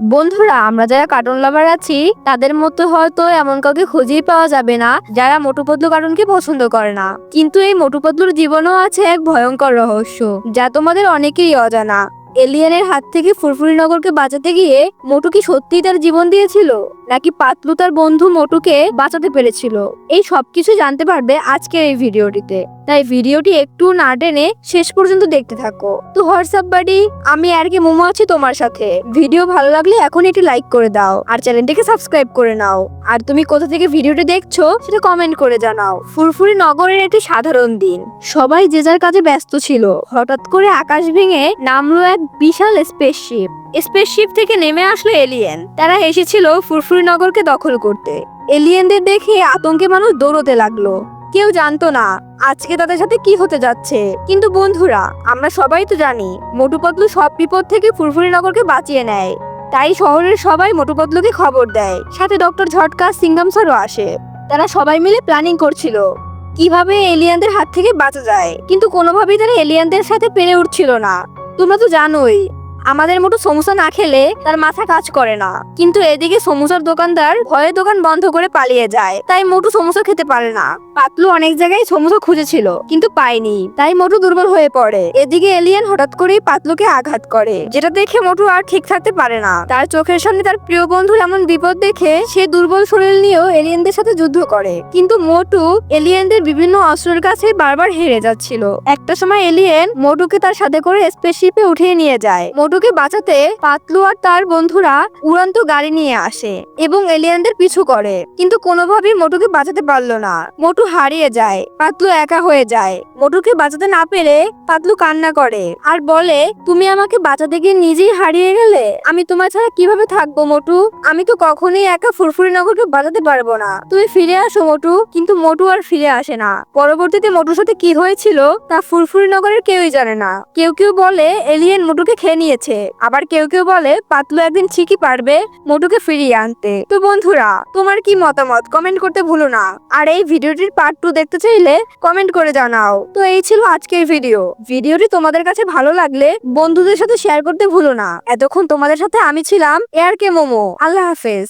বন্ধুরা, আমরা যারা কার্টুন লাভার আছি, তাদের মধ্যে হয়তো এমন কাউকে খুঁজেই পাওয়া যাবে না, যারা মোটু পতলু কার্টুনকে পছন্দ করে না। কিন্তু এই মোটু পতলুর জীবনেও আছে এক ভয়ঙ্কর রহস্য, যা তোমাদের অনেকেই অজানা। এলিয়েনের হাত থেকে ফুরফুরি নগরকে বাঁচাতে গিয়ে মোটু কি সত্যিই তার জীবন দিয়েছিল, নাকি পাতলু তার বন্ধু মোটুকে বাঁচাতে পেরেছিল? এই সবকিছু জানতে পারবে আজকের এই ভিডিওটিতে। তাই ভিডিওটি একটু না টেনে শেষ পর্যন্ত দেখতে থাকো। তো হোয়াটসঅ্যাপ বাড়ি, আমি আর কি মোমো আছি তোমার সাথে। ভিডিও ভালো লাগলে এখন একটি লাইক করে দাও আর চ্যানেলটিকে সাবস্ক্রাইব করে নাও। আর তুমি কোথা থেকে ভিডিওটি দেখছ সেটা কমেন্ট করে জানাও। ফুরফুরি নগরের একটি সাধারণ দিন। সবাই যে যার কাজে ব্যস্ত ছিল, হঠাৎ করে আকাশ ভেঙে নামলো এক বিশাল স্পেসশিপ স্পেসশিপ থেকে নেমে আসলো এলিয়েন তারা এসেছিল ফুরফুরি নগরকে দখল করতে। এলিয়েনদের দেখে আতঙ্কে মানুষ দৌড়তে লাগল। কেউ জানতো না আজকে তাদের সাথে কি হতে যাচ্ছে। কিন্তু বন্ধুরা, আমরা সবাই তো জানি, মোটু সব বিপদ থেকে ফুরফুরি নগরকে বাঁচিয়ে নেয়। তাই শহরের সবাই মোটু পতলুকে খবর দেয়। সাথে ডক্টর ঝটকা, সিঙ্গাম স্যারও আসে। তারা সবাই মিলে প্ল্যানিং করছিল, কীভাবে এলিয়ানদের হাত থেকে বাঁচা যায়। কিন্তু কোনোভাবেই তারা এলিয়ানদের সাথে পেরে উঠছিল না। তোমরা তো জানোই আমাদের মতো সমোসা না খেলে তার মাথা কাজ করে না। কিন্তু এদিকে সমোসার দোকানদার ভয়ে দোকান বন্ধ করে পালিয়ে যায়। তাই মোটু সমোসা খেতে পারে না। পাতলু অনেক জায়গায় সমোসা খুঁজেছিল, কিন্তু পায়নি। তাই মোটু দুর্বল হয়ে পড়ে। এদিকে এলিয়েন হঠাৎ করেই পাতলুকে আঘাত করে, যেটা দেখে মোটু আর ঠিক থাকতে পারে না। তার চোখের সামনে তার প্রিয় বন্ধুর এমন বিপদ দেখে সে দুর্বল শরীর নিয়েও এলিয়েনদের সাথে যুদ্ধ করে। কিন্তু মোটু এলিয়েনদের বিভিন্ন অস্ত্রের কাছে বারবার হেরে যাচ্ছিল। একটা সময় এলিয়েন মোটুকে তার সাথে করে স্পেসশিপে উঠিয়ে নিয়ে যায়। মোটুকে বাঁচাতে পাতলু আর তার বন্ধুরা উড়ন্ত গাড়ি নিয়ে আসে এবং এলিয়েনদের পিছু করে। কিন্তু কোনোভাবেই মোটুকে বাঁচাতে পারল না। মোটু হারিয়ে যায়, পাতলু একা হয়ে যায়। মোটুকে বাঁচাতে না পেরে পাতলু কান্না করে আর বলে, তুমি আমাকে বাঁচাতে গিয়ে নিজেই হারিয়ে গেলে? আমি তোমার ছাড়া কীভাবে থাকব মোটু? আমি তো কখনোই একা ফুরফুরি নগরকে বাঁচাতে পারব না। তুমি ফিরে আসো মোটু। কিন্তু মোটু আর ফিরে আসে না। পরবর্তীতে মোটুর সাথে কি হয়েছিল তা ফুরফুরি নগরের কেউই জানে না। কেউ কেউ বলে, এলিয়েন মোটুকে খেয়ে নিয়েছে। আবার কেউ কেউ বলে, পাতলু একদিন ঠিকই পারবে মোটুকে ফিরিয়ে আনতে। তো বন্ধুরা, তোমার কি মতামত? কমেন্ট করতে ভুলো না। আর এই ভিডিওটির পার্ট টু দেখতে চাইলে কমেন্ট করে জানাও। তো এই ছিল আজকের ভিডিও ভিডিওটি তোমাদের কাছে ভালো লাগলে বন্ধুদের সাথে শেয়ার করতে ভুলো না। এতক্ষণ তোমাদের সাথে আমি ছিলাম এয়ার কে মোমো আল্লাহ হাফেজ।